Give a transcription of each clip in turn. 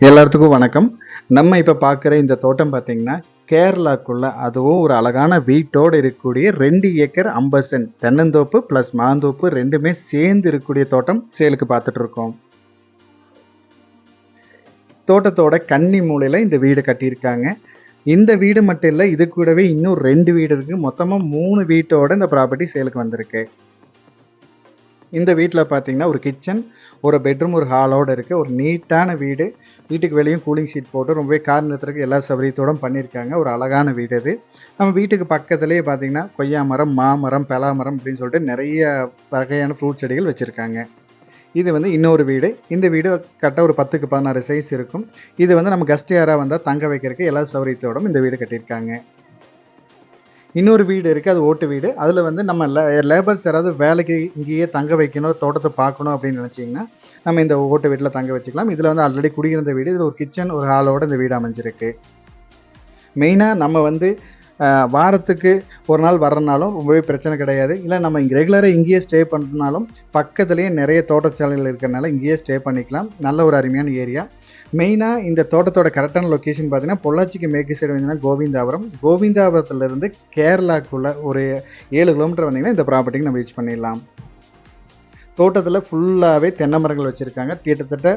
எல்லாத்துக்கும் வணக்கம். நம்ம இப்போ பார்க்குற இந்த தோட்டம் பார்த்தீங்கன்னா கேரளாக்குள்ள அதுவும் ஒரு அழகான வீட்டோடு இருக்கக்கூடிய ரெண்டு ஏக்கர் ஐம்பது சென்ட் தென்னந்தோப்பு ப்ளஸ் மாந்தோப்பு ரெண்டுமே சேர்ந்து இருக்கக்கூடிய தோட்டம் சேலுக்கு பார்த்துட்டு இருக்கோம் தோட்டத்தோட கன்னி மூலையில் இந்த வீடு கட்டியிருக்காங்க. இந்த வீடு மட்டும் இல்லை இது கூடவே இன்னும் ரெண்டு வீடு இருக்குது மொத்தமாக மூணு வீட்டோட இந்த ப்ராப்பர்ட்டி சேலுக்கு வந்திருக்கு. இந்த வீட்டில் பார்த்தீங்கன்னா ஒரு கிச்சன் ஒரு பெட்ரூம் ஒரு ஹாலோடு இருக்குது ஒரு நீட்டான வீடு. வீட்டுக்கு வெளியும் கூலிங் ஷீட் போட்டு ரொம்பவே கார் நிறுத்துறதுக்கு எல்லா சௌகரியத்தோடும் பண்ணியிருக்காங்க. ஒரு அழகான வீடு இது நம்ம வீட்டுக்கு பக்கத்துலேயே பார்த்தீங்கன்னா கொய்யா மரம் மாமரம் பலா மரம் அப்படின்னு சொல்லிட்டு நிறைய வகையான ஃப்ரூட் செடிகள் வச்சுருக்காங்க. இது வந்து இன்னொரு வீடு. இந்த வீடு கரெக்டாக ஒரு பத்துக்கு பதினாறு சைஸ் இருக்கும். இது வந்து நம்ம கெஸ்ட் யாராக வந்தால் தங்க வைக்கிறதுக்கு எல்லா சௌகரியத்தோடும் இந்த வீடு கட்டியிருக்காங்க. இன்னொரு வீடு இருக்குது அது ஓட்டு வீடு. அதில் வந்து நம்ம லேபர்ஸ் யாராவது வேலைக்கு இங்கேயே தங்க வைக்கணும் தோட்டத்தை பார்க்கணும் அப்படின்னு நினச்சிங்கன்னா நம்ம இந்த ஓட்டு வீட்டில் தங்க வச்சுக்கலாம். இதில் வந்து ஆல்ரெடி குடியிருந்த வீடு இதில் ஒரு கிச்சன் ஒரு ஹாலோட இந்த வீடு அமைஞ்சிருக்கு. மெயினாக நம்ம வந்து வாரத்துக்கு ஒரு நாள் வர்றனாலும் ரொம்பவே பிரச்சனை கிடையாது. இல்லை நம்ம இங்கே ரெகுலராக இங்கேயே ஸ்டே பண்ணுறதுனாலும் பக்கத்துலேயே நிறைய தோட்டச்சாலைகள் இருக்கிறனால இங்கேயே ஸ்டே பண்ணிக்கலாம். நல்ல ஒரு அருமையான ஏரியா மெயினாக இந்த தோட்டத்தோட கரெக்டான லொக்கேஷன் பார்த்தீங்கன்னா பொள்ளாச்சிக்கு மேற்கு சைடு வந்தீங்கன்னா கோவிந்தாபுரம் கோவிந்தாபுரத்துலேருந்து கேரளாக்குள்ளே ஒரு ஏழு கிலோமீட்டர் வந்தீங்கன்னா இந்த ப்ராப்பர்ட்டிக்கு நம்ம ரீச் பண்ணிடலாம். தோட்டத்தில் ஃபுல்லாகவே தென்னை மரங்கள் வச்சுருக்காங்க. கிட்டத்தட்ட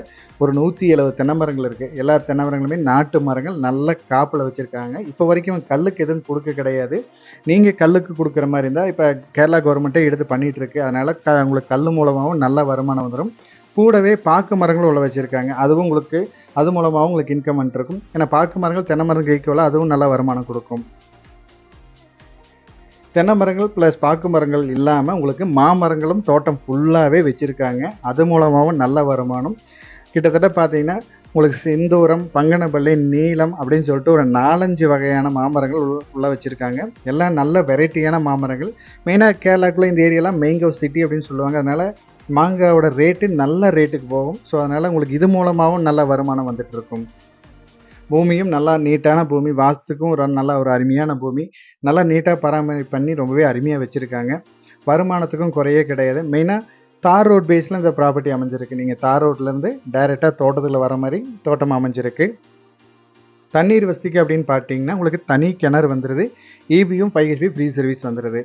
ஒரு நூற்றி எழுபது தென்னை மரங்கள் இருக்குது எல்லா தென்னை மரங்களுமே நாட்டு மரங்கள் நல்ல காப்பில் வச்சுருக்காங்க. இப்போ வரைக்கும் கல்லுக்கு எதுவும் கொடுக்க கிடையாது. நீங்கள் கல்லுக்கு கொடுக்குற மாதிரி இருந்தால் இப்போ கேரளா கவர்மெண்ட்டே எடுத்து பண்ணிகிட்ருக்கு அதனால் க உங்களுக்கு கல் மூலமாகவும் நல்ல வருமானம் வந்துடும் கூடவே பாக்கு மரங்களும் உள்ள வச்சுருக்காங்க. அதுவும் உங்களுக்கு அது மூலமாகவும் உங்களுக்கு இன்கம் இருக்கும் ஏன்னா பாக்கு மரங்கள் தென்னை மரங்கள் ஈக்குவலாக அதுவும் நல்ல வருமானம் கொடுக்கும். தென்னை மரங்கள் ப்ளஸ் பாக்கு மரங்கள் இல்லாமல் உங்களுக்கு மாமரங்களும் தோட்டம் ஃபுல்லாகவே வச்சுருக்காங்க. அது மூலமாகவும் நல்ல வருமானம். கிட்டத்தட்ட பார்த்தீங்கன்னா உங்களுக்கு செந்தூரம் பங்கனப்பள்ளி நீளம் அப்படின்னு சொல்லிட்டு ஒரு நாலஞ்சு வகையான மாமரங்கள் உள்ளே வச்சுருக்காங்க. எல்லாம் நல்ல வெரைட்டியான மாமரங்கள். மெயினாக கேரளாக்குள்ளே இந்த ஏரியாலாம் மேங்கோ சிட்டி அப்படின்னு சொல்லுவாங்க. அதனால் மாங்காவோட ரேட்டு நல்ல ரேட்டுக்கு போகும். ஸோ அதனால் உங்களுக்கு இது மூலமாகவும் நல்ல வருமானம் வந்துட்டு இருக்கும். பூமியும் நல்லா நீட்டான பூமி வாஸ்துக்கும் ஒரு நல்ல ஒரு அருமையான பூமி. நல்லா நீட்டாக பராமரிப்பு பண்ணி ரொம்பவே அருமையாக வச்சுருக்காங்க. வருமானத்துக்கும் குறையே கிடையாது. மெயினாக தார் ரோட் பேஸில் இந்த ப்ராப்பர்ட்டி அமைஞ்சிருக்கு. நீங்கள் தார் ரோட்லேருந்து டைரெக்டாக தோட்டத்தில் வர மாதிரி தோட்டம் அமைஞ்சிருக்கு. தண்ணீர் வசதிக்கு அப்படின்னு பார்த்தீங்கன்னா உங்களுக்கு தனி கிணறு வந்துடுது ஈபியும் ஃபைவ் ஹெச்பி ஃப்ரீ சர்வீஸ் வந்துடுது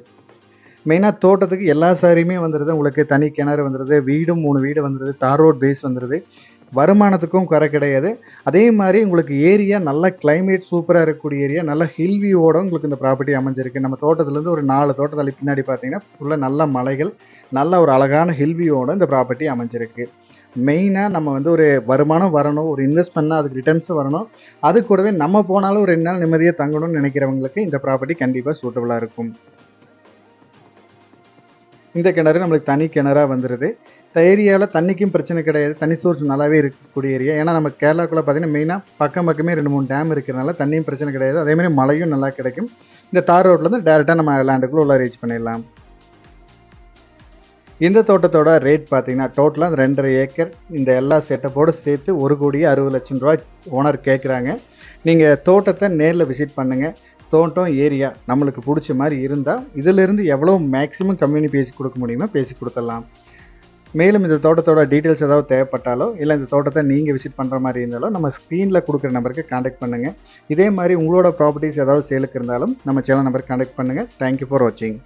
மெயினாக தோட்டத்துக்கு எல்லா சாரியுமே வந்துடுது உங்களுக்கு தனி கிணறு வந்துடுது வீடும் மூணு வீடு வந்துடுது தார் ரோட் பேஸ் வந்துடுது வருமானத்துக்கும் குறை கிடையாது. அதே மாதிரி உங்களுக்கு ஏரியா நல்ல கிளைமேட் சூப்பராக இருக்கக்கூடிய ஏரியா நல்ல ஹில் வியூவோட உங்களுக்கு இந்த ப்ராப்பர்ட்டி அமைஞ்சிருக்கு. நம்ம தோட்டத்துலேருந்து ஒரு நாலு தோட்டத்தள்ளி பின்னாடி பார்த்தீங்கன்னா ஃபுல்லாக நல்ல மலைகள் நல்ல ஒரு அழகான ஹில் வியூவோட இந்த ப்ராப்பர்ட்டி அமைஞ்சிருக்கு. மெயினாக நம்ம வந்து ஒரு வருமானம் வரணும் ஒரு இன்வெஸ்ட் பண்ணால் அதுக்கு ரிட்டர்ன்ஸும் வரணும். அது கூடவே நம்ம போனாலும் ஒரு ரெண்டு நாள் நிம்மதியாக தங்கணும்னு நினைக்கிறவங்களுக்கு இந்த ப்ராப்பர்ட்டி கண்டிப்பாக சூட்டபுளாக இருக்கும். இந்த கிணறு நம்மளுக்கு தனி கிணறாக வந்துடுது ஏரியாவில் தண்ணிக்கும் பிரச்சனை கிடையாது. தண்ணி சோர்ஸ் நல்லாவே இருக்கக்கூடிய ஏரியா ஏன்னா நம்ம கேரளாக்குள்ளே பார்த்தீங்கன்னா மெயினாக பக்கம் பக்கமே ரெண்டு மூணு டேம் இருக்கிறனால தண்ணியும் பிரச்சனை கிடையாது. அதேமாதிரி மழையும் நல்லா கிடைக்கும். இந்த தார் ரோட்லேருந்து டேரெக்டாக நம்ம லேண்டுக்குள்ளே உள்ள ரீச் பண்ணிடலாம். இந்த தோட்டத்தோட ரேட் பார்த்தீங்கன்னா டோட்டலாக ரெண்டரை ஏக்கர். இந்த எல்லா செட்டப்போடு சேர்த்து ஒரு கோடியே அறுபது லட்சம் ரூபாய் ஓனர் கேட்குறாங்க நீங்கள் தோட்டத்தை நேரில் விசிட் பண்ணுங்கள் தோட்டம் ஏரியா நம்மளுக்கு பிடிச்ச மாதிரி இருந்தால் இதிலிருந்து எவ்வளோ மேக்ஸிமம் கம்யூனி பேசி கொடுக்க முடியுமோ பேசி கொடுத்துடலாம். மேலும் இந்த தோட்டத்தோட டீட்டெயில்ஸ் ஏதாவது தேவைப்பட்டாலோ இல்லை இந்த தோட்டத்தை நீங்கள் விசிட் பண்ணுற மாதிரி இருந்தாலோ நம்ம ஸ்க்ரீனில் கொடுக்குற நம்பருக்கு காண்டாக்ட் பண்ணுங்கள் இதே மாதிரி உங்களோட ப்ராப்பர்ட்டிஸ் ஏதாவது சேலுக்கு இருந்தாலும் நம்ம சேனல் நம்பருக்கு காண்டாக்ட் பண்ணுங்கள் தேங்க்யூ ஃபார் வாட்சிங்